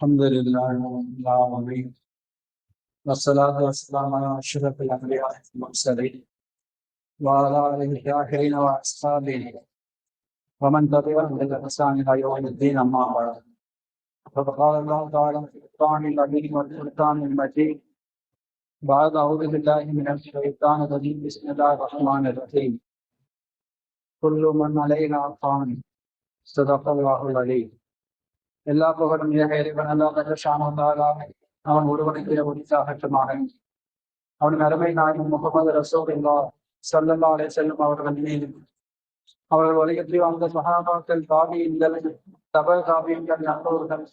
الحمد لله رب العالمين والصلاة والسلام على أشرف الأنبياء والمرسلين وعلى آله الطاهرين وأصحابه ومن تبعهم بالإحسان إلى يوم الدين أما بعد. فقال الله تعالى في القرآن العظيم والفرقان المجيد بعد أعوذ بالله من الشيطان الرجيم بسم الله الرحمن الرحيم. كل من علينا فان صدق الله العليم எல்லா புகழும் ஏக இறைவன் அல்லாஹ் ஷானதாக அவன் ஒருவனுக்கு உரித்தாகட்டுமாக அவன் அருமை நாயகம் முகமது ரசூலுல்லா சல்லல்லா அலைஹி செல்லும் அவர்கள் மீது அவர்கள் வலியுறுத்தி வாழ்ந்த சஹாபாக்கள் தாபியங்கள் தப தாபியங்கள் நல்லோர்கள்.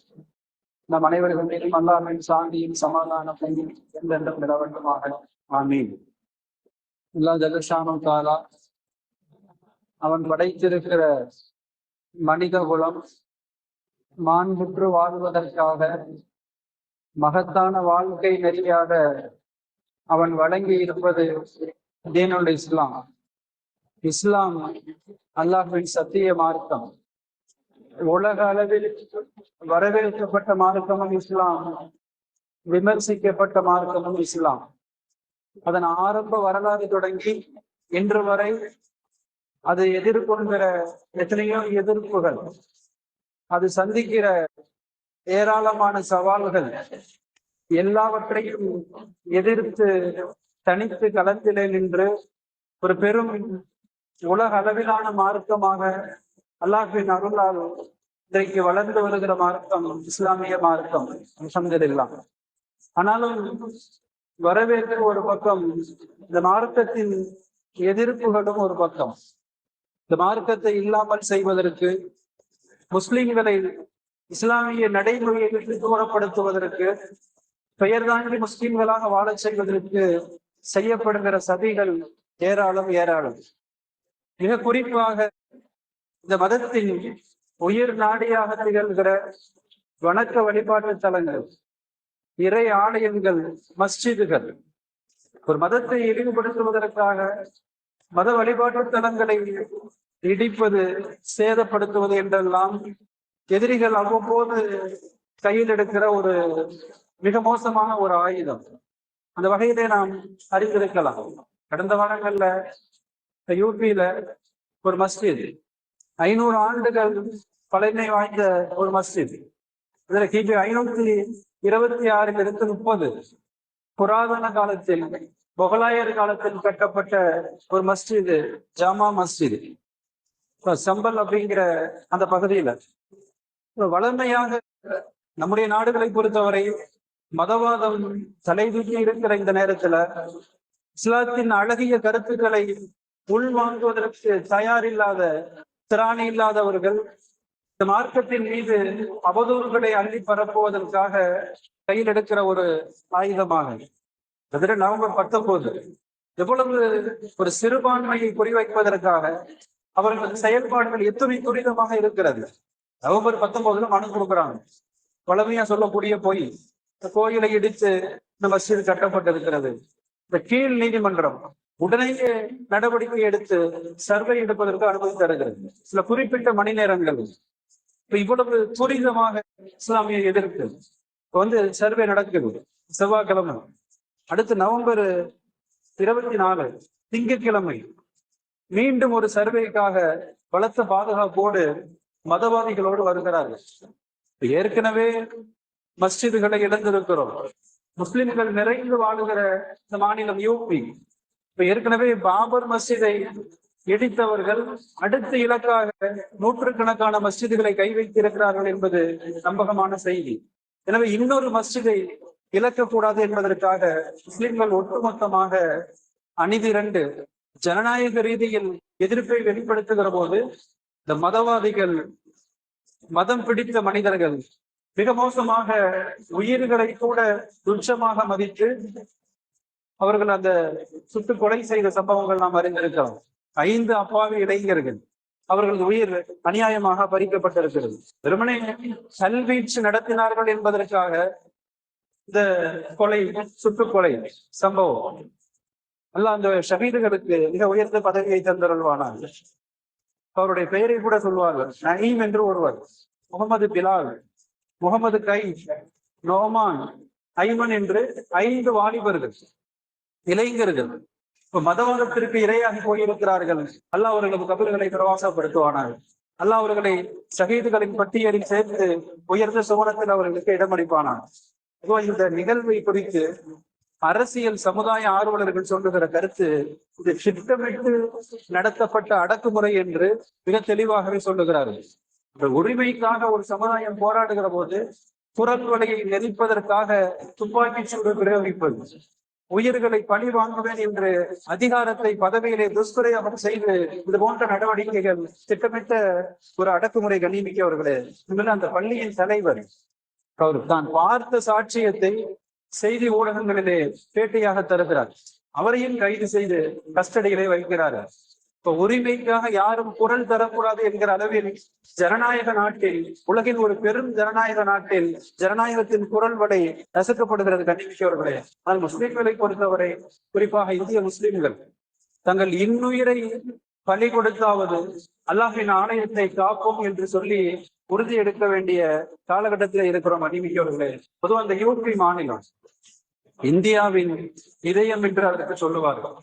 நம் அனைவர்கள் மீதும் அல்லாஹின் சாந்தியும் சமாதானத்தையும் எந்தெந்த நிலவட்டுமாக ஆமீன். அல்லா ஜலஷானம் தாலா அவன் படைத்திருக்கிற மனித குலம் மாண்புற்று வாழ்வதற்காக மகத்தான வாழ்க்கை நெறியாக அவன் வழங்கி இருப்பது தீனுல் இஸ்லாம். இஸ்லாம் அல்லாஹின் சத்திய மார்க்கம். உலக அளவில் வரவேற்கப்பட்ட மார்க்கமும் இஸ்லாம் விமர்சிக்கப்பட்ட மார்க்கமும் இஸ்லாம். அதன் ஆரம்ப வரலாறு தொடங்கி இன்று வரை அது எதிர்கொள்கிற எத்தனையோ எதிர்ப்புகள் அது சந்திக்கிற ஏராளமான சவால்கள் எல்லாவற்றையும் எதிர்த்து தனித்து களத்திலே நின்று ஒரு பெரும் உலக அளவிலான மார்க்கமாக அல்லாஹின் அருளால் இன்றைக்கு வளர்ந்து வருகிற மார்க்கம் இஸ்லாமிய மார்க்கம் அலமதுல்லாம் ஆனாலும் வரவேற்பு ஒரு பக்கம் இந்த மார்க்கத்தின் எதிர்ப்புகளும் ஒரு பக்கம். இந்த மார்க்கத்தை இல்லாமல் செய்வதற்கு முஸ்லிம்களை இஸ்லாமிய நடைமுறையை விட்டு தூரப்படுத்துவதற்கு பெயர் தாங்கி முஸ்லிம்களாக வாழச் செய்வதற்கு செய்யப்படுகிற சதிகள் ஏராளம் ஏராளம். மிக குறிப்பாக இந்த மதத்தின் உயிர் நாடியாக திகழ்கிற வணக்க வழிபாட்டு தலங்கள் இறை ஆலயங்கள் மஸ்ஜிதுகள். ஒரு மதத்தை இழிவுபடுத்துவதற்காக மத வழிபாட்டு தலங்களை இடிப்பது சேதப்படுத்துவது என்றெல்லாம் எதிரிகள் அவ்வப்போது கையில் எடுக்கிற ஒரு மிக மோசமான ஒரு ஆயுதம். அந்த வகையிலே நாம் அறிந்திருக்கலாம். கடந்த வாரங்கள்ல யூபியில ஒரு மஸ்ஜித் ஐநூறு ஆண்டுகள் பழமை வாய்ந்த ஒரு மஸ்ஜித். இதுல கிபி ஐநூத்தி இருபத்தி ஆறில் இருந்து முப்பது புராதன காலத்தில் முகலாயர் காலத்தில் கட்டப்பட்ட ஒரு மஸ்ஜிது ஜாமா மஸ்ஜித். சம்பல் அப்படிங்கிற அந்த பகுதியில வளமையாக நம்முடைய நாடுகளை பொறுத்தவரை மதவாதம் தலைதூக்கி இருக்கிற இந்த நேரத்துல இஸ்லாத்தின் அழகிய கருத்துக்களை உள்வாங்குவதற்கு தயாரில்லாத திராணி இல்லாதவர்கள் இந்த மார்க்கத்தின் மீது அவதூறுகளை அள்ளி பரப்புவதற்காக கையில் எடுக்கிற ஒரு ஆயுதமாக. அதில் நவம்பர் பத்தொன்பது. எவ்வளவு ஒரு சிறுபான்மையை குறிவைப்பதற்காக அவர்கள் செயல்பாடுகள் எத்தனை துரிதமாக இருக்கிறது? நவம்பர் பத்தொன்பதுல மனு கொடுக்குறாங்க. பழமையா சொல்லக்கூடிய போய் இந்த கோயிலை இடித்து இந்த மஸ்ஜித் கட்டப்பட்டிருக்கிறது. இந்த கீழ் நீதிமன்றம் உடனேயே நடவடிக்கை எடுத்து சர்வே எடுப்பதற்கு அனுமதி தருகிறது. சில குறிப்பிட்ட மணி நேரங்கள். இப்ப இவ்வளவு துரிதமாக இஸ்லாமிய எதிர்ப்பு. இப்ப வந்து சர்வே நடக்குது. செவ்வாய்க்கிழமை. அடுத்து நவம்பர் இருபத்தி நாலு திங்கட்கிழமை. மீண்டும் ஒரு சர்வேக்காக பலத்த பாதுகாப்போடு மதவாதிகளோடு வருகிறார்கள். ஏற்கனவே மஸ்ஜிதுகளை இழந்திருக்கிறோம். முஸ்லிம்கள் நிறைந்து வாழுகிற இந்த மாநிலம் யூபி. இப்ப ஏற்கனவே பாபர் மஸ்ஜிதை இடித்தவர்கள் அடுத்த இலக்காக நூற்றுக்கணக்கான மஸ்ஜிதுகளை கை வைத்திருக்கிறார்கள் என்பது நம்பகமான செய்தி. எனவே இன்னொரு மஸ்ஜிதை இழக்கக்கூடாது என்பதற்காக முஸ்லிம்கள் ஒட்டுமொத்தமாக அணிதிரண்டு ஜனநாயக ரீதியில் எதிர்ப்பை வெளிப்படுத்துகிற போது இந்த மதவாதிகள் மதம் பிடித்த மனிதர்கள் மிக மோசமாக உயிர்களை கூட துச்சமாக மதித்து அவர்கள் அந்த சுட்டு கொலை செய்த சம்பவங்கள் நாம் அறிந்திருக்கிறோம். ஐந்து அப்பாவி இளைஞர்கள் அவர்களது உயிர் அநியாயமாக பறிக்கப்பட்டிருக்கிறது. வெறுமனே கல்வீச்சு நடத்தினார்கள் என்பதற்காக இந்த கொலை சுட்டு கொலை சம்பவம் அல்ல அந்த ஷஹீதுகளுக்கு மிக உயர்ந்த பதவியை தந்தருள்வானார் அவருடைய பெயரை கூட சொல்வார்கள் நயீம் என்று ஒருவர். முகமது பிலால் முகமது கை நோமான் ஐமன் என்று ஐந்து வாலிபர்கள் இளைஞர்கள் இப்ப மதவாதத்திற்கு இரையாகி போயிருக்கிறார்கள். அல்ல அவர்களது கபில்களை பிரவாசப்படுத்துவானார்கள் அல்லாஹ் அவர்களை ஷஹீதுகளின் பட்டியலில் சேர்த்து உயர்ந்த சுவனத்தில் அவர்களுக்கு இடமளிப்பானார் இந்த நிகழ்வை குறித்து அரசியல் சமுதாய ஆர்வலர்கள் சொல்லுகிற கருத்து இது திட்டமிட்டு நடத்தப்பட்ட அடக்குமுறை என்று மிக தெளிவாகவே சொல்லுகிறார்கள். இந்த உரிமைக்காக ஒரு சமுதாயம் போராடுகிற போது குரல் வலையை நெரிப்பதற்காக துப்பாக்கி சூடு பிரயோகிப்பது உயிர்களை பழி வாங்குவேன் என்று அதிகாரத்தை பதவியிலே துஷ்பிரயோகம் செய்து இது போன்ற நடவடிக்கைகள் திட்டமிட்ட ஒரு அடக்குமுறை கண்ணிமிக்கவர்களே அந்த பள்ளியின் தலைவர் அவர் தான் பார்த்த சாட்சியத்தை செய்தி ஊடகங்களிலே பேட்டையாக தருகிறார். அவரையும் கைது செய்து கஸ்டடியிலே வைக்கிறார். இப்ப உரிமைக்காக யாரும் குரல் தரக்கூடாது என்கிற அளவில் ஜனநாயக நாட்டில் உலகின் ஒரு பெரும் ஜனநாயக நாட்டில் ஜனநாயகத்தின் குரல் வடை நசுக்கப்படுகிறது கண்டிப்பிக்கவர்களே ஆனால் முஸ்லிம்களை பொறுத்தவரை குறிப்பாக இந்திய முஸ்லிம்கள் தங்கள் இன்னுயிரை பலி கொடுத்தாவது அல்லாஹின் ஆணையத்தை காப்போம் என்று சொல்லி உறுதி எடுக்க வேண்டிய காலகட்டத்தில் இருக்கிறோம் அடிமிக்கவர்களே பொதுவாக அந்த யூபி மாநிலம் இந்தியாவின் இதயம் என்று அதற்கு சொல்லுவார்கள்.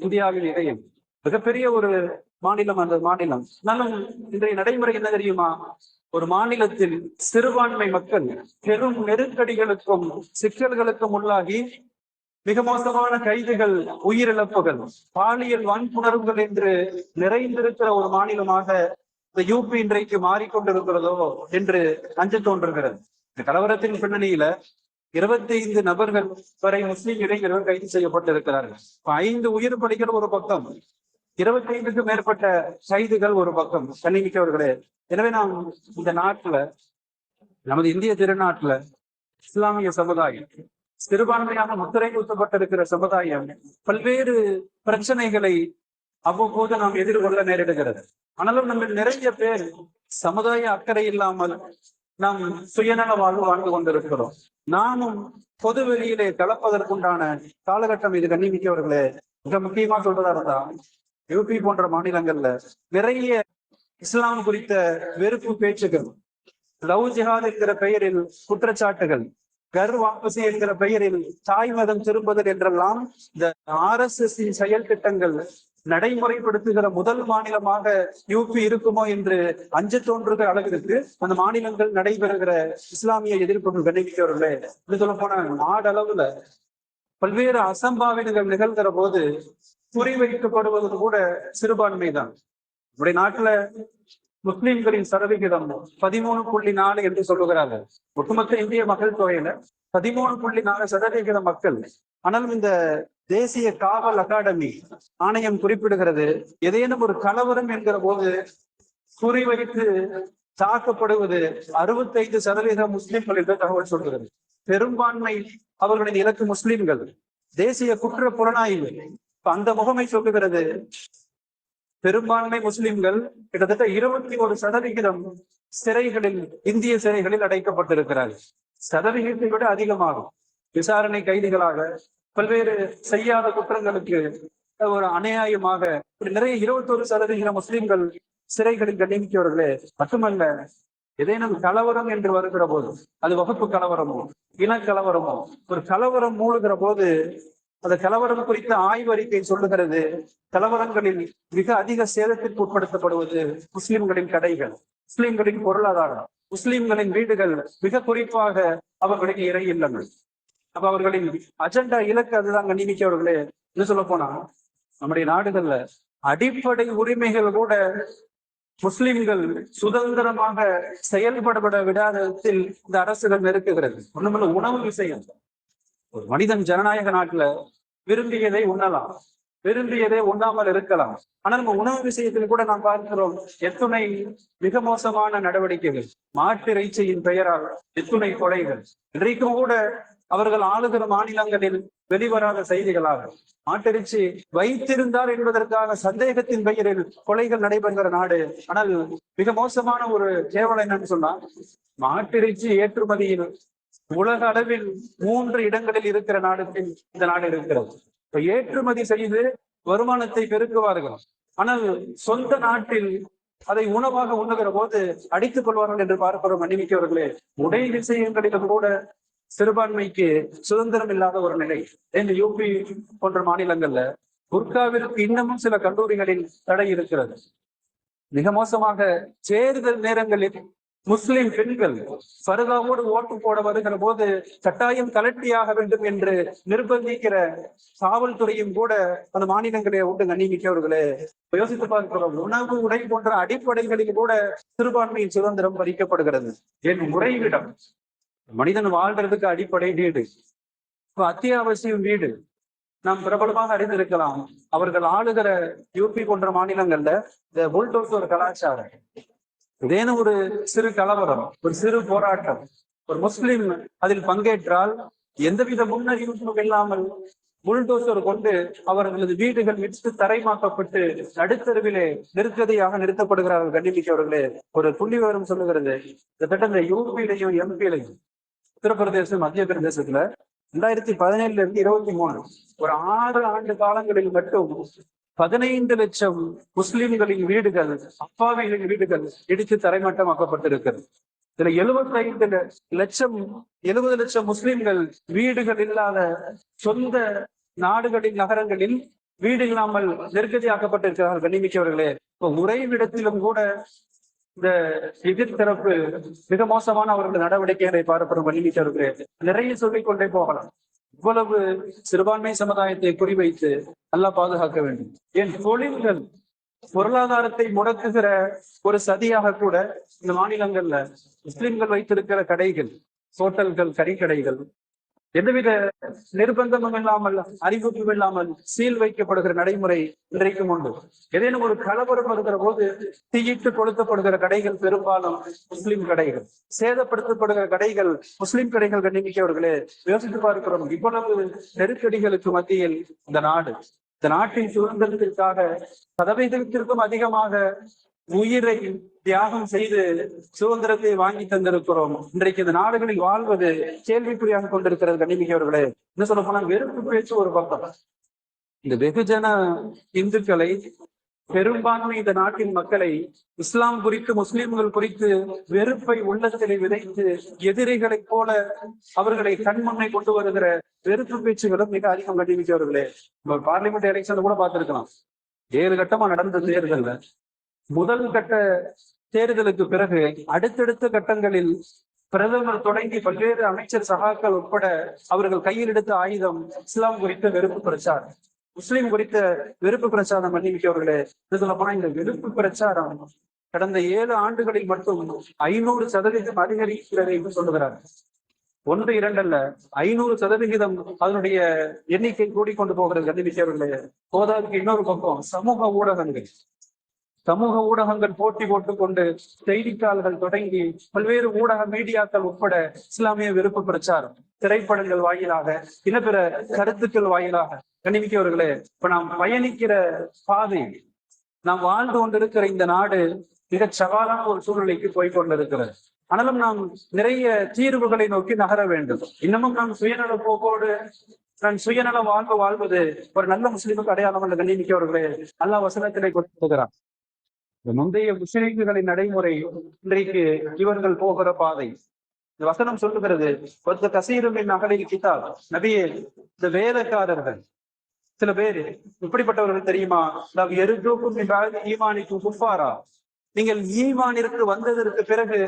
இந்தியாவின் இதயம். மிகப்பெரிய ஒரு மாநிலம் அந்த மாநிலம். இருந்தாலும் இன்றைய நடைமுறை என்ன தெரியுமா? ஒரு மாநிலத்தில் சிறுபான்மை மக்கள் பெரும் நெருக்கடிகளுக்கும் சிக்கல்களுக்கும் உள்ளாகி மிக மோசமான கைதுகள் உயிரிழப்புகள். பாலியல் வன்புணர்வுகள் என்று நிறைந்திருக்கிற ஒரு மாநிலமாக இந்த யூபி இன்றைக்கு மாறிக்கொண்டிருக்கிறதோ என்று அஞ்சு தோன்றுகிறது. இந்த கலவரத்தின் பின்னணியில இருபத்தி ஐந்து நபர்கள் வரை முஸ்லிம் இளைஞர்கள் கைது செய்யப்பட்டிருக்கிறார்கள். ஐந்து உயிர் பலிகள் ஒரு பக்கம் இருபத்தி ஐந்துக்கும் மேற்பட்ட கைதுகள் ஒரு பக்கம் கண்ணிமிக்கவர்களே. எனவே நாம் இந்த நாட்டுல நமது இந்திய திருநாட்டுல இஸ்லாமிய சமுதாயம் சிறுபான்மையாக முத்திரை குத்தப்பட்டிருக்கிற சமுதாயம் பல்வேறு பிரச்சனைகளை அவ்வப்போது நாம் எதிர்கொள்ள நேரிடுகிறது. ஆனாலும் நம்ம நிறைய பேர் சமுதாய அக்கறை இல்லாமல் நாம் சுயநல வாழ்வு வாழ்ந்து கொண்டிருக்கிறோம். நாமும் பொது வெளியிலே கலப்பதற்குண்டான காலகட்டம் இது கண்ணிமிக்கவர்களே. மிக முக்கியமா சொல்றதா இருந்தா யூபி போன்ற மாநிலங்கள்ல நிறைய இஸ்லாம் குறித்த வெறுப்பு பேச்சுகள் லவ் ஜிஹாத் என்கிற பெயரில் குற்றச்சாட்டுகள் கர் வாபசி என்கிற பெயரில் தாய் மதம் திரும்புதல் என்றெல்லாம் இந்த ஆர் எஸ் எஸ் செயல் திட்டங்கள் நடைமுறைப்படுத்துகிற முதல் மாநிலமாக யூபி இருக்குமோ என்று அஞ்சு தோன்றுகிற அளவிற்கு அந்த மாநிலங்கள் நடைபெறுகிற இஸ்லாமிய எதிர்ப்புகள் கண்டிக்கிறவர்களே இது சொல்ல போன நாடளவுல பல்வேறு அசம்பாவிதங்கள் நிகழ்கிற போது குறிவைக்கப்படுவது கூட சிறுபான்மைதான். நம்முடைய நாட்டுல முஸ்லிம்களின் சதவிகிதம் பதிமூணு புள்ளி நாலு என்று சொல்லுகிறார்கள். ஒட்டுமொத்த இந்திய மக்கள் தொகையில பதிமூணு புள்ளி நாலு சதவிகித மக்கள் ஆனாலும் இந்த தேசிய காவல் அகாடமி ஆணையம் குறிப்பிடுகிறது. ஏதேனும் ஒரு கலவரம் என்கிற போது குறிவைத்து தாக்கப்படுவது அறுபத்தைந்து சதவீத முஸ்லிம்கள் என்று தகவல் சொல்கிறது. பெரும்பான்மை அவர்களின் இலக்கு முஸ்லிம்கள். தேசிய குற்ற புலனாய்வு. அந்த முகமை சொல்லுகிறது. பெரும்பான்மை முஸ்லிம்கள் கிட்டத்தட்ட இருபத்தி ஒரு சதவிகிதம் சிறைகளில் இந்திய சிறைகளில் அடைக்கப்பட்டிருக்கிறார்கள். சதவிகிதத்தை விட அதிகமாகும். விசாரணை கைதிகளாக பல்வேறு செய்யாத குற்றங்களுக்கு ஒரு அநியாயமாக இப்படி நிறைய இருபத்தொரு சதவிகித முஸ்லிம்கள் சிறைகளில் கண்ணிமிக்கவர்களே மட்டுமல்ல ஏதேனும் கலவரம் என்று வருகிற போது அது வகுப்பு கலவரமோ இன கலவரமோ ஒரு கலவரம் மூழுகிற போது அந்த கலவரம் குறித்த ஆய்வறிக்கை சொல்லுகிறது. கலவரங்களில் மிக அதிக சேதத்திற்கு உட்படுத்தப்படுவது முஸ்லிம்களின் கடைகள் முஸ்லிம்களின் பொருளாதாரம் முஸ்லிம்களின் வீடுகள். மிக குறிப்பாக அவர்களுக்கு இறை இல்லங்கள். அப்ப அவர்களின் அஜெண்டா இலக்கு அதுதான் நியமிக்கவர்களே என்ன சொல்ல போனா நம்முடைய நாடுகள்ல அடிப்படை உரிமைகள் கூட முஸ்லிம்கள் சுதந்திரமாக செயல்படப்பட விடாதத்தில் இந்த அரசுகள் நெருக்குகிறது. ஒண்ணுமில்ல உணவு விஷயம். ஒரு மனிதன் ஜனநாயக நாட்டுல விரும்பியதை உண்ணலாம் விரும்பியதை உண்ணாமல் இருக்கலாம். ஆனால் நம்ம உணவு விஷயத்தில் கூட நாம் பார்க்கிறோம் எத்துணை மிக மோசமான நடவடிக்கைகள். மாட்டிறைச்சியின் பெயரால் எத்துணை கொலைகள். இன்றைக்கும் கூட அவர்கள் ஆளுகிற மாநிலங்களில் வெளிவராத செய்திகளாக மாட்டிறைச்சி வைத்திருந்தார் என்பதற்காக சந்தேகத்தின் பெயரில் கொலைகள் நடைபெறுகிற நாடு ஆனால் மிக மோசமான ஒரு கேவலம் என்னன்னு சொன்னா மாட்டிறைச்சி ஏற்றுமதியில் உலக அளவில் மூன்று இடங்களில் இருக்கிற நாடுகளில் இந்த நாடு இருக்கிறது. இப்ப ஏற்றுமதி செய்து வருமானத்தை பெருக்குவார்கள். ஆனால் சொந்த நாட்டில் அதை உணவாக உண்ணுகிற போது அடித்துக் கொள்வார்கள் என்று பார்க்கிறோம் மன்னிமிக்கவர்களே உடை விஷயங்களிலும் கூட சிறுபான்மைக்கு சுதந்திரம் இல்லாத ஒரு நிலை. இந்த யூபி போன்ற மாநிலங்கள்ல குர்காவிற்கு இன்னமும் சில கல்லூரிகளில் தடை இருக்கிறது. மிக மோசமாக தேர்தல் நேரங்களில் முஸ்லிம் பெண்கள் சருகாவோடு ஓட்டு போட வருகிற போது கட்டாயம் கலட்டியாக வேண்டும் என்று நிர்பந்திக்கிற காவல்துறையும் கூட அந்த மாநிலங்களை உண்டு கண்ணிமிக்கவர்களே. யோசித்து பார்க்கிறோம் உணவு உடை போன்ற அடிப்படைகளில் கூட சிறுபான்மையின் சுதந்திரம் பறிக்கப்படுகிறது. என் உறைவிடம் மனிதன் வாழ்றதுக்கு அடிப்படை வீடு இப்போ அத்தியாவசியம் வீடு. நாம் பிரபலமாக அறிந்திருக்கலாம் அவர்கள் ஆளுகிற யூபி போன்ற மாநிலங்கள்ல இந்த புல்டோஸ் ஒரு கலாச்சாரம் ஏதேனும் ஒரு சிறு கலவரம் ஒரு சிறு போராட்டம். ஒரு முஸ்லிம் அதில் பங்கேற்றால் எந்தவித முன்னறிவிப்பும் இல்லாமல் புல்டோசர் கொண்டு அவர்களது வீடுகள் விற்று தரைமாக்கப்பட்டு நடுத்தருவிலே நிறுத்ததையாக நிறுத்தப்படுகிறார்கள் கண்டிப்பிக்கவர்களே ஒரு புள்ளி விவரம் சொல்லுகிறது. கிட்டத்தட்ட இந்த யூபியிலையும் எம்பியிலையும் உத்தரப்பிரதேசம் மத்திய பிரதேசத்துல ரெண்டாயிரத்தி பதினேழுல இருந்து இருபத்தி மூணு ஒரு ஆறு ஆண்டு காலங்களில் மட்டும் பதினைந்து லட்சம் முஸ்லிம்களின் வீடுகள் அப்பாவிகளின் வீடுகள் இடித்து தரைமட்டமாக்கப்பட்டிருக்கிறது. இதுல எழுபத்தி ஐந்து லட்சம் எழுபது லட்சம் முஸ்லிம்கள் வீடுகள் இல்லாத சொந்த நாடுகளின் நகரங்களில் வீடு இல்லாமல் நெருக்கடியாக்கப்பட்டிருக்கிறார்கள். கண்ணிமிக்கவர்களே இப்போ உறைவிடத்திலும் கூட இந்த எதிர்த்தரப்பு மிக மோசமான அவர்கள் நடவடிக்கைகளை பார்ப்பதும் வலிமிட்டவர்களே நிறைய சொல்லிக் கொண்டே போகலாம். இவ்வளவு சிறுபான்மை சமுதாயத்தை குறிவைத்து நல்லா பாதுகாக்க வேண்டும். என் தொழில்கள் பொருளாதாரத்தை முடக்குகிற ஒரு சதியாக கூட இந்த மாநிலங்கள்ல முஸ்லிம்கள் வைத்திருக்கிற கடைகள் ஹோட்டல்கள் கறிக்கடைகள் எந்தவித நிர்பந்தமும் இல்லாமல் அறிவிப்பும் இல்லாமல் சீல் வைக்கப்படுகிற நடைமுறை இன்றைக்கும் உண்டு. ஏதேனும் ஒரு கலவரம் வருகிற போது தீயிட்டு கொளுத்தப்படுகிற கடைகள் பெரும்பாலும் முஸ்லிம் கடைகள். சேதப்படுத்தப்படுகிற கடைகள் முஸ்லிம் கடைகள் கண்ணிமிக்கவர்களே யோசித்து பார்க்கிறோம். இவ்வளவு நெருக்கடிகளுக்கு மத்தியில் இந்த நாடு இந்த நாட்டின் சுதந்திரத்திற்காக சதவீதத்திற்கும் அதிகமாக உயிரை தியாகம் செய்து சுதந்திரத்தை வாங்கி தந்திருக்கிறோம். இன்றைக்கு இந்த நாடுகளில் வாழ்வது கேள்விக்குறியாக கொண்டிருக்கிறது கண்ணிமிக்கவர்களே என்ன சொல்ல போனா வெறுப்பு பேச்சு ஒரு பக்கம். இந்த வெகுஜன இந்துக்களை பெரும்பான்மை இந்த நாட்டின் மக்களை இஸ்லாம் குறித்து முஸ்லிம்கள் குறித்து வெறுப்பை உள்ளத்திலே விதைத்து எதிரிகளைப் போல அவர்களை கண்மண்ணை கொண்டு வருகிற வெறுப்பு பேச்சுகளும் மிக அதிகம் கண்டிப்பிச்சவர்களே நம்ம பார்லிமெண்ட் எலெக்ஷன் கூட பார்த்திருக்கலாம். ஏழு கட்டமா நடந்த தேர்தல்ல. முதல் கட்ட தேர்தலுக்கு பிறகு அடுத்தடுத்த கட்டங்களில் பிரதமர் தொடங்கி பல்வேறு அமைச்சர் சகாக்கள் உட்பட அவர்கள் கையில் எடுத்த ஆயுதம் இஸ்லாம் குறித்த வெறுப்பு பிரச்சாரம். முஸ்லிம் குறித்த வெறுப்பு பிரச்சாரம் மன்னிமிக்கவர்களே அவர்களே போனா இந்த வெறுப்பு பிரச்சாரம் கடந்த ஏழு ஆண்டுகளில் மட்டும் ஐநூறு சதவீதம் அதிகரிக்கிறது என்று சொல்லுகிறார். ஒன்று இரண்டல்ல ஐநூறு சதவிகிதம் அதனுடைய எண்ணிக்கை கூடிக்கொண்டு போகிறது. கண்டிப்பார்களே போதாதுக்கு இன்னொரு பக்கம் சமூக ஊடகங்கள். சமூக ஊடகங்கள் போட்டி போட்டுக் கொண்டு செய்தித்தாள்கள் தொடங்கி பல்வேறு ஊடக மீடியாக்கள் உட்பட இஸ்லாமிய விருப்ப பிரச்சாரம் திரைப்படங்கள் வாயிலாக இன பிற கருத்துக்கள் வாயிலாக. கணிமிக்கவர்களே இப்ப நாம் பயணிக்கிற பாதை நாம் வாழ்ந்து கொண்டிருக்கிற இந்த நாடு மிக சவாலான ஒரு சூழ்நிலைக்கு போய் கொண்டிருக்கிறது. ஆனாலும் நாம் நிறைய தீர்வுகளை நோக்கி நகர வேண்டும். இன்னமும் நாம் சுயநல போக்கோடு நான் சுயநல வாழ்வு வாழ்வது ஒரு நல்ல முஸ்லீமுக்கு அடையாளம் அல்ல கண்ணிமிக்கவர்களே நல்ல வசனத்திலே கொடுத்துகிறான் இந்த முந்தைய முஸ்லிம்களின் நடைமுறை இன்றைக்கு இவர்கள் போகிற பாதை. இந்த வசனம் சொல்லுகிறது ஒருத்த கசீருமின் அகலில் கிதாப் நபியே இந்த வேலைக்காரர்கள் சில பேர் இப்படிப்பட்டவர்கள் தெரியுமா? நாம் எருக்கும் ஈமானிக்கும் குஃபாரா. நீங்கள் ஈமானிற்கு வந்ததற்கு பிறகு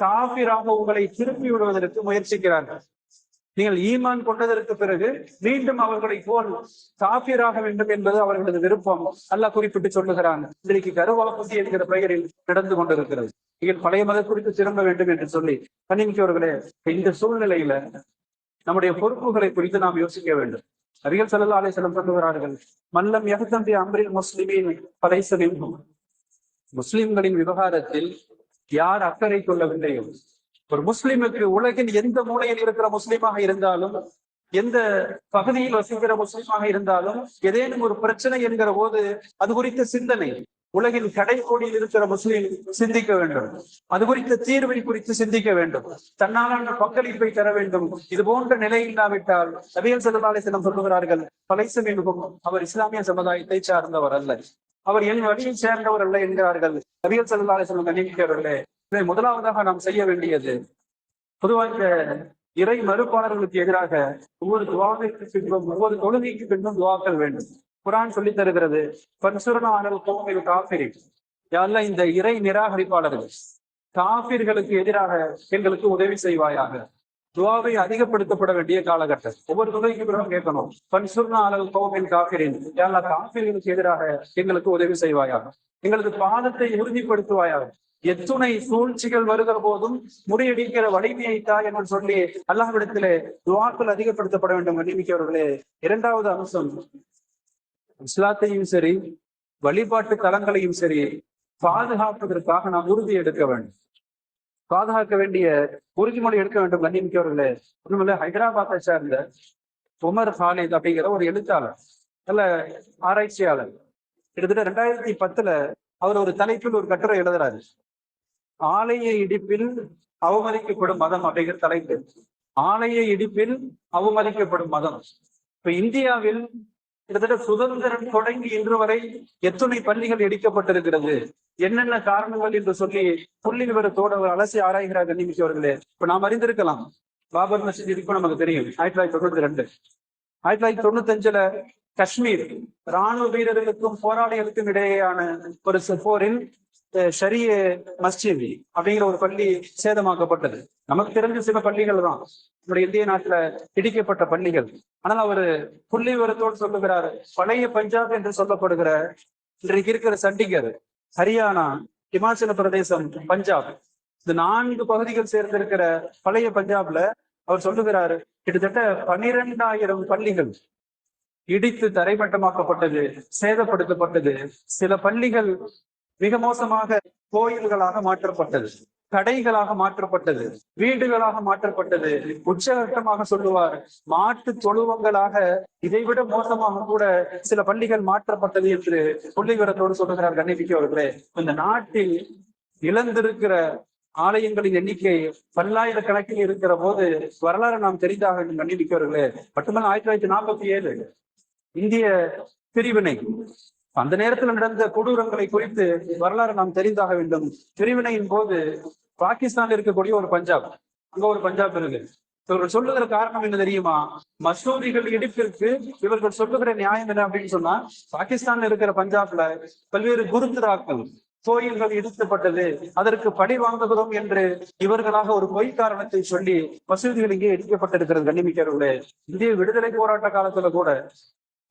காபிராக உங்களை திருப்பி விடுவதற்கு முயற்சிக்கிறார்கள். நீங்கள் ஈமான் கொண்டதற்கு பிறகு மீண்டும் அவர்களை போல் காபியராக வேண்டும் என்பது அவர்களது விருப்பம். அல்லாஹ் குறிப்பிட்டு சொல்லுகிறாங்க இன்றைக்கு கருவாக்குசி என்கிற பெயரில் நடந்து கொண்டிருக்கிறது. நீங்கள் பழைய மத குறித்து திரும்ப வேண்டும் என்று சொல்லி கண்ணிமிக்கவர்களே இந்த சூழ்நிலையில நம்முடைய பொறுப்புகளை குறித்து நாம் யோசிக்க வேண்டும். அரியல் ஆலை செல்லம் சொல்லுகிறார்கள் மல்லம் யகத்தம்பி அம்ரில் முஸ்லிமின் படைசலின் முஸ்லிம்களின் விவகாரத்தில் யார் அக்கறை கொள்ளவில்லையோ ஒரு முஸ்லிமுக்கு உலகின் எந்த மூலையில் இருக்கிற முஸ்லீமாக இருந்தாலும் எந்த பகுதியில் வசிக்கிற முஸ்லீமாக இருந்தாலும் ஏதேனும் ஒரு பிரச்சனை என்கிற போது அது குறித்த சிந்தனை உலகின் கடைக்கோடியில் இருக்கிற முஸ்லீம் சிந்திக்க வேண்டும். அது குறித்த தீர்வை குறித்து சிந்திக்க வேண்டும். தன்னாலான பங்களிப்பை தர வேண்டும். இது போன்ற நிலை இல்லாவிட்டால் நபிகள் செல்லதாலே சிலம் சொல்லுகிறார்கள் பலைசமினுக்கும் அவர் இஸ்லாமிய சமுதாயத்தை சார்ந்தவர் அல்ல. அவர் என் வழியை சேர்ந்தவர் அல்ல என்கிறார்கள். நபிகள் செல்லாலை சொல்லும் இதை முதலாவதாக நாம் செய்ய வேண்டியது பொதுவாக இந்த இறை மறுப்பாளர்களுக்கு எதிராக ஒவ்வொரு துவாவிற்கு பின்பும் ஒவ்வொரு தொழுகைக்கு பின்பும் துவாக்கள் வேண்டும். குரான் சொல்லித் தருகிறது பன்சுரண ஆனல் கோவில் காபிரி யாரெல்லாம் இந்த இறை நிராகரிப்பாளர்கள் காபிர்களுக்கு எதிராக எங்களுக்கு உதவி செய்வாயாக. துவாவை அதிகப்படுத்தப்பட வேண்டிய காலகட்டம். ஒவ்வொரு தொகைக்கு பிறகு கேட்கணும் பன்சுர்ணா அலல் கோவில் காபிரின் யாரெல்லாம் காபிர்களுக்கு எதிராக எங்களுக்கு உதவி செய்வாயாக. எங்களது பாதத்தை உறுதிப்படுத்துவாயாக. எத்துணை சூழ்ச்சிகள் வருகிற போதும் முறியடிக்கிற வலிமையை தா என்று சொல்லி அல்லாஹ்விடத்திலே துவாக்கள் அதிகப்படுத்தப்பட வேண்டும் கண்ணிமிக்கவர்களே இரண்டாவது அம்சம் இஸ்லாத்தையும் சரி வழிபாட்டு தலங்களையும் சரி பாதுகாப்பதற்காக நாம் உறுதி எடுக்க வேண்டும். பாதுகாக்க வேண்டிய உறுதிமொழி எடுக்க வேண்டும் கண்ணிமிக்கவர்களே ஒண்ணுமில்ல ஹைதராபாத்தை சேர்ந்த உமர் ஹாலித் அப்படிங்கிற ஒரு எழுத்தாளர் நல்ல ஆராய்ச்சியாளர். கிட்டத்தட்ட ரெண்டாயிரத்தி பத்துல அவர் ஒரு தலைப்பில் ஒரு கட்டுரை எழுதுறாரு. ஆலய இடிப்பில் அவமதிக்கப்படும் மதம் அப்படிங்கிற தலைப்பு. ஆலய இடிப்பில் அவமதிக்கப்படும் மதம். இப்ப இந்தியாவில் கிட்டத்தட்ட சுதந்திரம் தொடங்கி இன்று வரை எத்தனை பள்ளிகள் இடிக்கப்பட்டிருக்கிறது? என்னென்ன காரணங்கள் என்று சொல்லி புள்ளி விவரத்தோடு அவர் அலசி ஆராய்கிறார் கண்ணிமிக்கவர்களே இப்ப நாம் அறிந்திருக்கலாம். பாபர் மசீத் இருக்கும் நமக்கு தெரியும். ஆயிரத்தி தொள்ளாயிரத்தி தொண்ணூத்தி ரெண்டு. ஆயிரத்தி தொள்ளாயிரத்தி தொண்ணூத்தி அஞ்சுல காஷ்மீர் ராணுவ வீரர்களுக்கும் போராளிகளுக்கும் இடையேயான ஒரு போரில் ஷரிய மஸ்ஜித் அப்படிங்கிற ஒரு பள்ளி சேதமாக்கப்பட்டது. நமக்கு தெரிஞ்ச சில பள்ளிகள் தான். நம்முடைய இந்திய நாட்டுல இடிக்கப்பட்ட பள்ளிகள். ஆனால் அவர் புள்ளி விவரத்தோடு சொல்லுகிறார். பழைய பஞ்சாப் என்று சொல்லப்படுகிற இன்றைக்கு இருக்கிற சண்டிகர் ஹரியானா இமாச்சல பிரதேசம் பஞ்சாப். இந்த நான்கு பகுதிகள் சேர்ந்திருக்கிற பழைய பஞ்சாப்ல அவர் சொல்லுகிறார் கிட்டத்தட்ட பனிரெண்டாயிரம் பள்ளிகள் இடித்து தரைமட்டமாக்கப்பட்டது சேதப்படுத்தப்பட்டது. சில பள்ளிகள் மிக மோசமாக கோயில்களாக மாற்றப்பட்டது கடைகளாக மாற்றப்பட்டது வீடுகளாக மாற்றப்பட்டது. உச்சகட்டமாக சொல்லுவார் மாட்டு தொழுவங்களாக இதைவிட மோசமாக கூட சில பள்ளிகள் மாற்றப்பட்டது என்று புள்ளிவிவரத்தோடு சொல்லுகிறார் கண்ணிபிக்கு அவர்களே. இந்த நாட்டில் இழந்திருக்கிற ஆலயங்களின் எண்ணிக்கை பல்லாயிரக்கணக்கில் இருக்கிற போது வரலாறு நாம் தெரிந்தாக கண்டிப்பிக்கவர்களே மட்டுமல்ல ஆயிரத்தி தொள்ளாயிரத்தி நாற்பத்தி ஏழு இந்திய பிரிவினை அந்த நேரத்தில் நடந்த கொடூரங்களை குறித்து வரலாறு நாம் தெரிந்தாக வேண்டும். பிரிவினையின் போது பாகிஸ்தானில் இருக்கக்கூடிய ஒரு பஞ்சாப் அங்க ஒரு பஞ்சாப் இருக்கு இவர்கள் சொல்லுகிற காரணம் என்ன தெரியுமா? மசூதிகள் இடிப்பிற்கு இவர்கள் சொல்லுகிற நியாயம் என்ன அப்படின்னு சொன்னா பாகிஸ்தான்ல இருக்கிற பஞ்சாப்ல பல்வேறு குருத்துராக்கள் கோயில்கள் இடிக்கப்பட்டது. அதற்கு படி வாங்குகிறோம் என்று இவர்களாக ஒரு பொய் காரணத்தை சொல்லி மசூதிகள் இங்கே இடிக்கப்பட்டிருக்கிறது கண்ணிமிக்கவர்களே. இந்திய விடுதலை போராட்ட காலத்துல கூட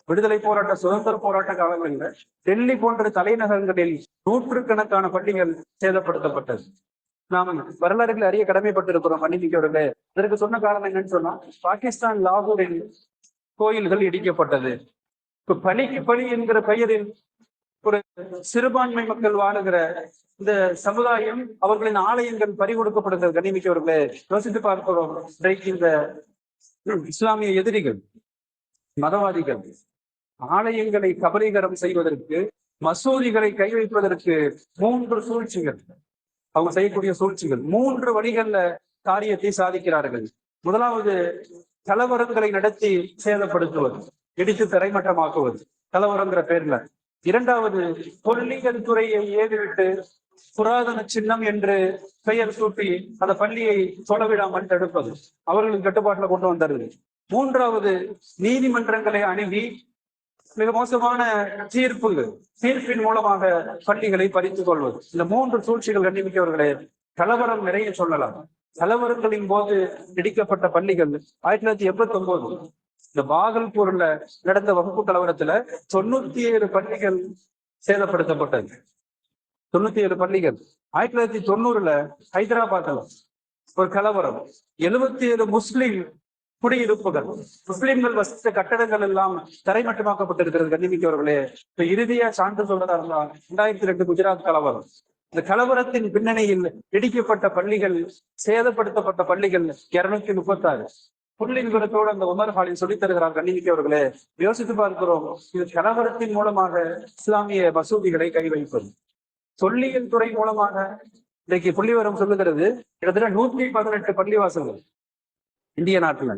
விடுதலை போராட்ட சுதந்திர போராட்ட காலங்களில் டெல்லி போன்ற தலைநகரங்களில் நூற்றுக்கணக்கான பள்ளிகள் சேதப்படுத்தப்பட்டது. நாம வரலாறுகள் அறிய கடமைப்பட்டிருக்கிறோம் மன்னிமிக்கவர்களே இதற்கு சொன்ன காரணம் என்னன்னு சொன்னா பாகிஸ்தான் லாகூரில் கோயில்கள் இடிக்கப்பட்டது. இப்ப பலிக்கு பலி என்கிற பெயரில் ஒரு சிறுபான்மை மக்கள் வாழுகிற இந்த சமுதாயம் அவர்களின் ஆலயங்கள் பறிகொடுக்கப்படுகிறது கண்ணிமிக்கவர்களே யோசித்து பார்க்கிறோம் இன்றைக்கு இந்த இஸ்லாமிய எதிரிகள் மதவாதிகள் ஆலயங்களை கபலீகரம் செய்வதற்கு மசூதிகளை கை வைப்பதற்கு மூன்று சூழ்ச்சிகள். அவங்க செய்யக்கூடிய சூழ்ச்சிகள். மூன்று வழிகள்ல காரியத்தை சாதிக்கிறார்கள். முதலாவது கலவரங்களை நடத்தி சேதப்படுத்துவது இடித்து தரைமட்டமாக்குவது கலவரங்கிற பேர்ல. இரண்டாவது பொல்லியல் துறையை ஏறிவிட்டு புராதன சின்னம் என்று பெயர் சூட்டி அந்த பள்ளியை தொடவிடாமல் தடுப்பது அவர்களின் கட்டுப்பாட்டுல கொண்டு வந்தது. மூன்றாவது நீதிமன்றங்களை அணுகி மிக மோசமான தீர்ப்பு தீர்ப்பின் மூலமாக பள்ளிகளை பறித்துக் கொள்வது. இந்த மூன்று சூழ்ச்சிகள் கண்டிமிக்கவர்களே கலவரம் நிறைய சொல்லலாம். கலவரங்களின் போது இடிக்கப்பட்ட பள்ளிகள் ஆயிரத்தி தொள்ளாயிரத்தி எண்பத்தி ஒன்பது இந்த பாகல்பூர்ல நடந்த வகுப்பு கலவரத்துல தொண்ணூத்தி ஏழு பள்ளிகள் சேதப்படுத்தப்பட்டது. தொண்ணூத்தி ஏழு பள்ளிகள். ஆயிரத்தி தொள்ளாயிரத்தி தொண்ணூறுல ஹைதராபாத்ல ஒரு கலவரம். எழுபத்தி ஏழு முஸ்லிம் குடியிருப்புகள் முஸ்லிம்கள் வசித்த கட்டடங்கள் எல்லாம் தரைமட்டமாக்கப்பட்டிருக்கிறது கண்ணிமிக்கவர்களே. இப்ப இறுதியா சான்று சொல்றதா இருந்தா ரெண்டாயிரத்தி ரெண்டு குஜராத் கலவரம். இந்த கலவரத்தின் பின்னணியில் இடிக்கப்பட்ட பள்ளிகள் சேதப்படுத்தப்பட்ட பள்ளிகள் இருநூத்தி முப்பத்தி ஆறு புள்ளி விவரத்தோடு அந்த உமர் ஹாலில் சொல்லித் தருகிறார் கண்ணிமிக்கவர்களே. யோசித்து பார்க்கிறோம் இது கலவரத்தின் மூலமாக இஸ்லாமிய மசூதிகளை கை வைப்பது. தொல்லியல் துறை மூலமாக இன்றைக்கு புள்ளிவரம் சொல்லுகிறது கிட்டத்தட்ட நூத்தி பதினெட்டு பள்ளிவாசல்கள் இந்திய நாட்டுல.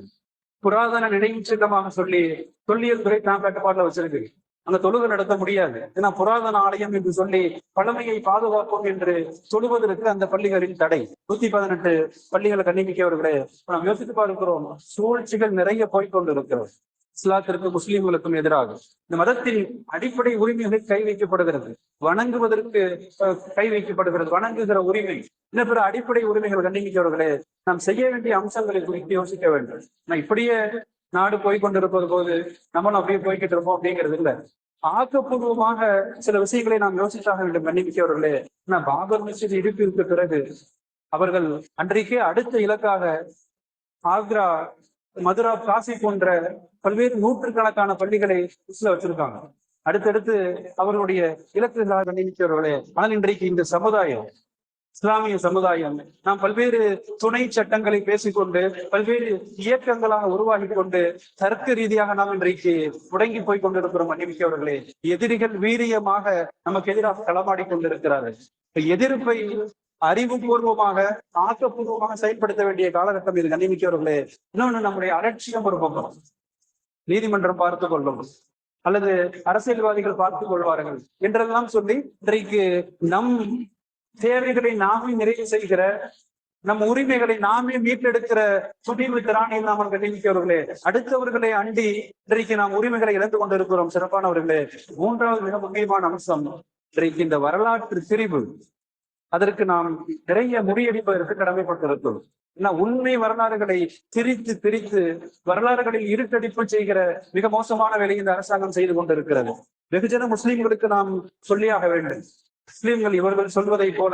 புராதன நினைவு சின்னமாக சொல்லி தொல்லியல் துறை தான் கட்டுப்பாட்டுல வச்சிருக்கு. அந்த தொழுகை நடத்த முடியாது. ஏன்னா புராதன ஆலயம் என்று சொல்லி பழமையை பாதுகாப்போம் என்று சொல்லுவதற்கு அந்த பள்ளிகளின் தடை. நூத்தி பதினெட்டு பள்ளிகளை கண்ணிமிக்கவர்களே நாம் யோசித்து பார்க்கிறோம். சூழ்ச்சிகள் நிறைய போய்கொண்டு இருக்கிறோம் இஸ்லாத்திற்கும் முஸ்லிம்களுக்கும் எதிராக. இந்த மதத்தின் அடிப்படை உரிமைகள் கை வைக்கப்படுகிறது. வணங்குவதற்கு கை வைக்கப்படுகிறது. வணங்குகிற உரிமை. இன்னும் பிற அடிப்படை உரிமைகள் கண்ணிமிக்கவர்களே நாம் செய்ய வேண்டிய அம்சங்களை குறித்து யோசிக்க வேண்டும். நான் இப்படியே நாடு போய்கொண்டிருப்பது போது நம்மளும் அப்படியே போய்கிட்டு இருப்போம் அப்படிங்கிறது இல்ல. ஆக்கப்பூர்வமாக சில விஷயங்களை நாம் யோசித்தாக வேண்டும் கண்ணிமிக்கவர்களே நான் பாபர் மஸ்ஜித் இடிப்பிற்கு பிறகு அவர்கள் அன்றைக்கே அடுத்த இலக்காக ஆக்ரா மதுரா காசி போன்ற பல்வேறு நூற்றுக்கணக்கான பள்ளிகளை உஸ்ல வச்சிருக்காங்க. அடுத்தடுத்து அவர்களுடைய இலக்கு கண்ணிமிக்கவர்களே ஆனால் இன்றைக்கு இந்த சமுதாயம் இஸ்லாமிய சமுதாயம் நாம் பல்வேறு துணை சட்டங்களை பேசிக்கொண்டு பல்வேறு இயக்கங்களாக உருவாகி கொண்டு தர்க்க ரீதியாக நாம் இன்றைக்கு முடங்கி போய் கொண்டிருக்கிறோம் மன்னிமிக்கவர்களே எதிரிகள் வீரியமாக நமக்கு எதிராக களமாடி கொண்டிருக்கிறார்கள். எதிர்ப்பை அறிவுபூர்வமாக ஆக்கப்பூர்வமாக செயல்படுத்த வேண்டிய காலகட்டம் இது கண்ணிமிக்கவர்களே. இன்னொன்னு நம்முடைய அலட்சியம் ஒரு பக்கம். நீதிமன்றம் பார்த்துக் கொள்ளும். அல்லது அரசியல்வாதிகள் பார்த்துக் கொள்வார்கள். என்றெல்லாம் சொல்லி இன்றைக்கு நம் தேவைகளை நாமே நிறைவு செய்கிற நம் உரிமைகளை நாமே மீட்டெடுக்கிற துணிவு திராணி நாம் கண்டிக்கிறவர்களே அடுத்தவர்களை அண்டி இன்றைக்கு நாம் உரிமைகளை இழந்து கொண்டிருக்கிறோம் சிறப்பானவர்களே. மூன்றாவது மிக முக்கியமான அம்சம் இன்றைக்கு இந்த வரலாற்று பிரிவு. அதற்கு நாம் நிறைய முறியடிப்பதற்கு கடமைப்பட்டிருக்கிறோம். ஏன்னா உண்மை வரலாறுகளை திரித்து திரித்து வரலாறுகளில் இருட்டடிப்பு செய்கிற மிக மோசமான வேலையை இந்த அரசாங்கம் செய்து கொண்டிருக்கிறது. வெகுஜன முஸ்லிம்களுக்கு நாம் சொல்லியாக வேண்டும். முஸ்லிம்கள் இவர்கள் சொல்வதை போல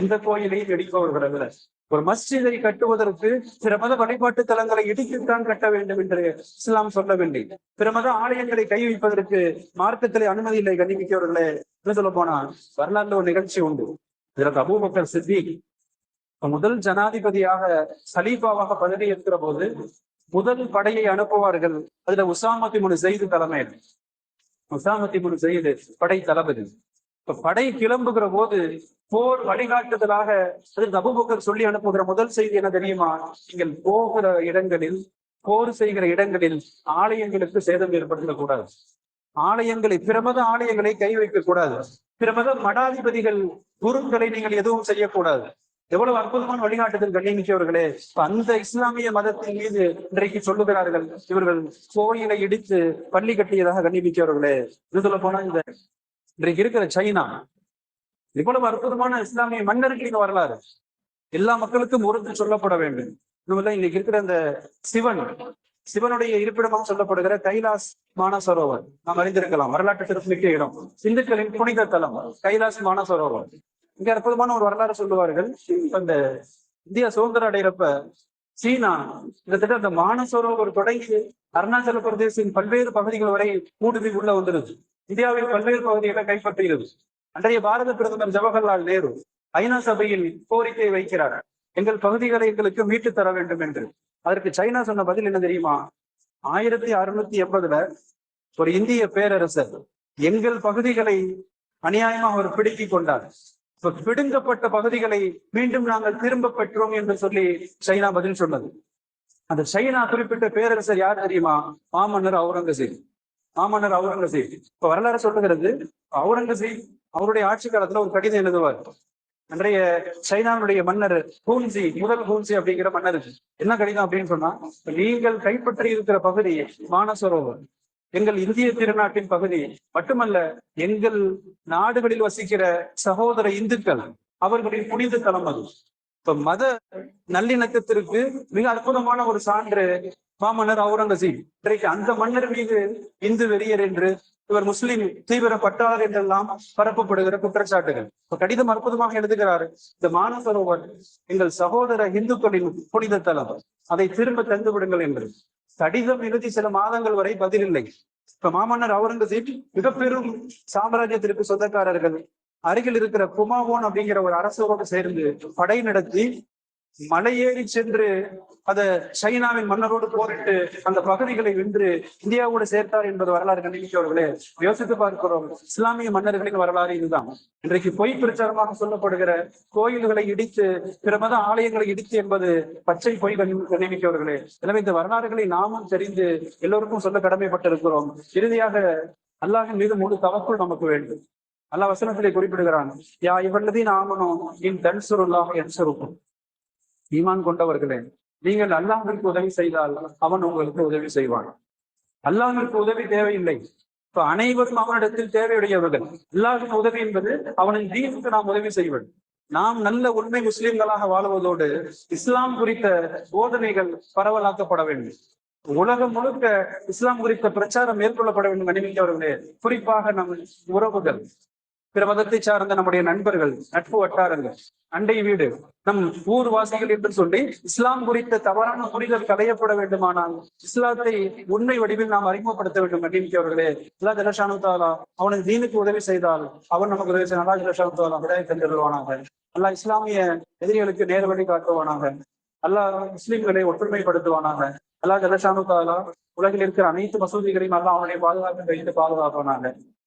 எந்த கோயிலையும் இடிப்பவர்கள் அல்ல. ஒரு மஸ்ஜிதை கட்டுவதற்கு பிற மத வழிபாட்டு தலங்களை இடித்துத்தான் கட்ட வேண்டும் என்று இஸ்லாம் சொல்லவில்லை. பிற மத ஆலயங்களை கை வைப்பதற்கு மார்க்கத்திலே அனுமதி இல்லை கண்ணிமிக்கவர்களே என்ன சொல்ல போனா வரலாறுல ஒரு நிகழ்ச்சி உண்டு. இதற்கு அபூபக்கர் சித்திக் முதல் ஜனாதிபதியாக சலீஃபாவாக பதவி இருக்கிற போது முதல் படையை அனுப்புவார்கள். அதுல உசாமத்தி முனு செய்து தலைமையில் உசாமத்தி முனு செய்து படை தளபதி. இப்ப படை கிளம்புகிற போது போர் வழிகாட்டுதலாக அதற்கு அபுபக்கர் சொல்லி அனுப்புகிற முதல் செய்தி என்ன தெரியுமா? நீங்கள் போகிற இடங்களில் போர் செய்கிற இடங்களில் ஆலயங்களுக்கு சேதம் ஏற்படுத்தக்கூடாது. ஆலயங்களை பிரமத ஆலயங்களை கை வைக்க கூடாது. பிரமத மடாதிபதிகள் குருக்களை நீங்கள் எதுவும் செய்யக்கூடாது. எவ்வளவு அற்புதமான வழிகாட்டுதல் கண்ணியமிக்கவர்களே அந்த இஸ்லாமிய மதத்தின் மீது இன்றைக்கு சொல்லுகிறார்கள் இவர்கள் கோயிலை இடித்து பள்ளி கட்டியதாக கண்ணியமிக்கவர்களே இது சொல்ல போனா இந்த இன்றைக்கு இருக்கிற சைனா இவ்வளவு அற்புதமான இஸ்லாமிய மன்னர்களின் வரலாறு. எல்லா மக்களுக்கும் ஒருத்து சொல்லப்பட வேண்டும். இன்னும் இன்னைக்கு இருக்கிற அந்த சிவன் சிவனுடைய இருப்பிடமாக சொல்லப்படுகிற கைலாஸ் மானசரோவர். நாம் அறிந்திருக்கலாம் வரலாற்று சிறப்புமிக்க இடம். சிந்துக்களின் புனித தலம் கைலாஸ் மானசரோவர். இங்க அற்புதமான ஒரு வரலாறு சொல்லுவார்கள். அந்த இந்தியா சுதந்திரம் அடைகிறப்ப சீனா கிட்டத்தட்ட அந்த மானசரோவர் தொடங்கி அருணாச்சல பிரதேசின் பல்வேறு பகுதிகள் வரை மூடுதி உள்ள வந்துருது. இந்தியாவின் பல்வேறு பகுதிகளை கைப்பற்றுகிறது அன்றைய பாரத பிரதமர் ஜவஹர்லால் நேரு ஐநா சபையில் கோரிக்கை வைக்கிறார். எங்கள் பகுதிகளை எங்களுக்கு மீட்டு தர வேண்டும் என்று. அதற்கு சைனா சொன்ன பதில் என்ன தெரியுமா? ஆயிரத்தி அறுநூத்தி எண்பதுல ஒரு இந்திய பேரரசர் எங்கள் பகுதிகளை அநியாயமாக அவர் பிடுக்கிக் கொண்டார். இப்ப பிடுங்கப்பட்ட பகுதிகளை மீண்டும் நாங்கள் திரும்ப பெற்றோம் என்று சொல்லி சைனா பதில் சொன்னது. அந்த சைனா குறிப்பிட்ட பேரரசர் யார் தெரியுமா? மாமன்னர் அவுரங்கசீப். மாமன்னர் அவுரங்கசீப். இப்ப வரலாறு சொல்லுகிறது அவுரங்கசீப் அவருடைய ஆட்சி காலத்துல ஒரு கடிதம் எழுதுவார். அன்றைய சைனாவுடைய மன்னர் ஹூன்சி முதல் ஹூன்சி அப்படிங்கிற மன்னர். என்ன கடிதம் அப்படின்னு சொன்னா நீங்கள் கைப்பற்றி இருக்கிற பகுதி மானசரோவர் எங்கள் இந்திய திருநாட்டின் பகுதி. மட்டுமல்ல எங்கள் நாடுகளில் வசிக்கிற சகோதர இந்துக்கள் அவர்களின் புனித தலம் அது. இப்ப மத நல்லிணக்கத்திற்கு மிக அற்புதமான ஒரு சான்று மாமன்னர் அவுரங்கசீப் இன்றைக்கு அந்த மன்னர் மீது இந்து வெறியர் என்று இவர் முஸ்லிம் தீவிர பட்டாளர் என்றெல்லாம் பரப்பப்படுகிற குற்றச்சாட்டுகள். இப்ப கடிதம் அற்புதமாக எழுதுகிறாரு. இந்த மானசரோவர் எங்கள் சகோதர இந்துக்களின் புனித தலம். அதை திரும்ப தந்து விடுங்கள் என்று. கடிதம் எழுதி சில மாதங்கள் வரை பதில் இல்லை. இப்ப மாமன்னர் அவுரங்கசீப் மிக பெரும் சாம்ராஜ்யத்திற்கு சொந்தக்காரர்கள். அருகில் இருக்கிற குமாவோன் அப்படிங்கிற ஒரு அரசரோடு சேர்ந்து படை நடத்தி மலையேறி சென்று அத சைனாவின் மன்னரோடு போரிட்டு அந்த பகுதிகளை வென்று இந்தியாவோடு சேர்த்தார் என்பது வரலாறு கண்டிப்பார்களே யோசித்து பார்க்கிறோம். இஸ்லாமிய மன்னர்களின் வரலாறு இதுதான். இன்றைக்கு பொய் பிரச்சாரமாக சொல்லப்படுகிற கோயில்களை இடித்து பிற மத ஆலயங்களை இடித்து என்பது பச்சை பொய் நியமிக்கவர்களே எனவே இந்த வரலாறுகளை நாமும் தெரிந்து எல்லோருக்கும் சொல்ல கடமைப்பட்டிருக்கிறோம். இறுதியாக அல்லாஹின் மீது முழு தவக்குள் நமக்கு வேண்டும். அல்லாஹ் வசனத்திலே குறிப்பிடுகிறான் யா இவல்லதி ஆமனும் இன் தன்சுருல்லாக என்சுருக்கும் ஈமான் கொண்டவர்களே நீங்கள் அல்லாஹிற்கு உதவி செய்தால் அவன் உங்களுக்கு உதவி செய்வான். அல்லாஹிற்கு உதவி தேவையில்லை. இப்ப அனைவரும் அவனிடத்தில் தேவையுடையவர்கள். அல்லாஹின் உதவி என்பது அவனின் தீனுக்கு நாம் உதவி செய்வது. நாம் நல்ல உண்மை முஸ்லிம்களாக வாழுவதோடு இஸ்லாம் குறித்த போதனைகள் பரவலாக்கப்பட வேண்டும். உலகம் முழுக்க இஸ்லாம் குறித்த பிரச்சாரம் மேற்கொள்ளப்பட வேண்டும் கனிமிக்கவர்களே குறிப்பாக நம் உறவுகள். பிற மதத்தை சார்ந்த நம்முடைய நண்பர்கள் நட்பு வட்டாரங்கள் அண்டை வீடு நம் ஊர்வாசிகள் என்று சொல்லி இஸ்லாம் குறித்த தவறான புரிதல் களையப்பட வேண்டுமானால் இஸ்லாத்தை உண்மை வடிவில் நாம் அறிமுகப்படுத்த வேண்டும். கண்டிமிக்கவர்களே அல்லா ஜலஷானு தாலா அவனுக்கு தீனுக்கு உதவி செய்தால் அவன் நமக்கு உதவி செய்ய அல்லா ஜலஷானு தாலா விடாய் தந்துடுவானாக அல்லாஹ் இஸ்லாமிய எதிரிகளுக்கு நேர்வழி காட்டுவானாக. அல்லாஹ் முஸ்லிம்களை ஒற்றுமைப்படுத்துவானாக. அல்லாஹ் ஜலஷானு தாலா உலகில் இருக்கிற அனைத்து மசூதிகளையும் அல்லாஹ் அவனுடைய பாதுகாப்பு வைத்து பாதுகாப்பானாங்க